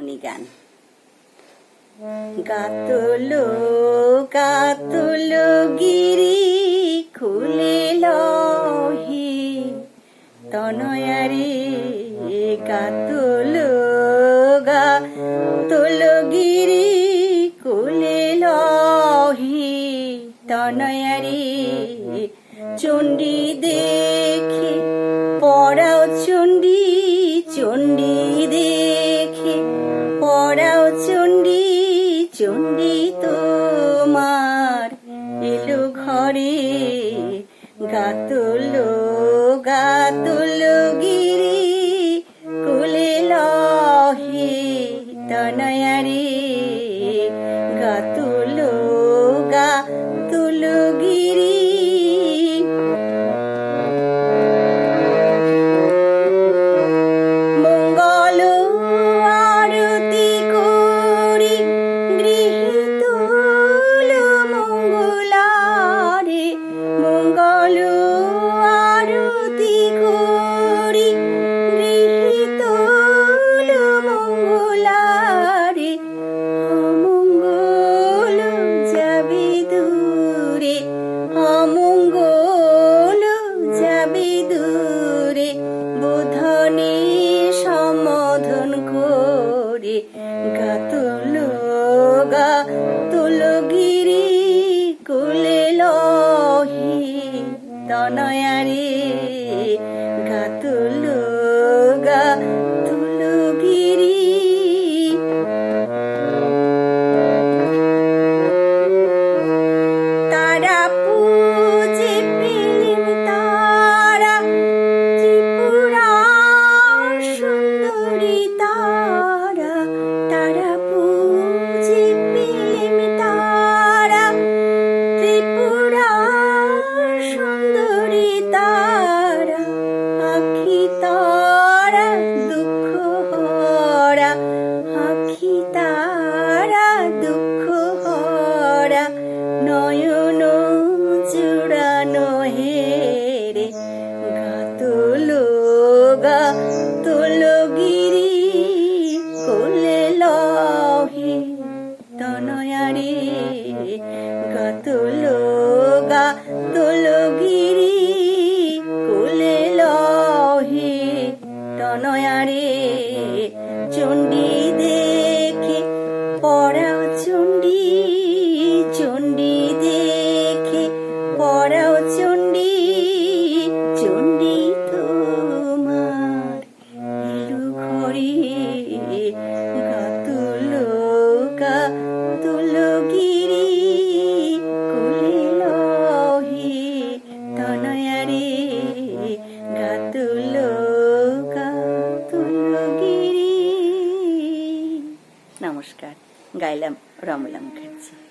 মনি গান। গাতল গাতল গিরি খুলে লহি, তনয়ারি গাতল গাতল গিরি খুলে লহি, তনয়ারি চণ্ডী দেখি চণ্ডী তোমার এলো ঘরে গাতল Oh. দোলগিরি কোলে লহে তনয়ারে চণ্ডী নমস্কার গাইলাম রমলা মুখার্জি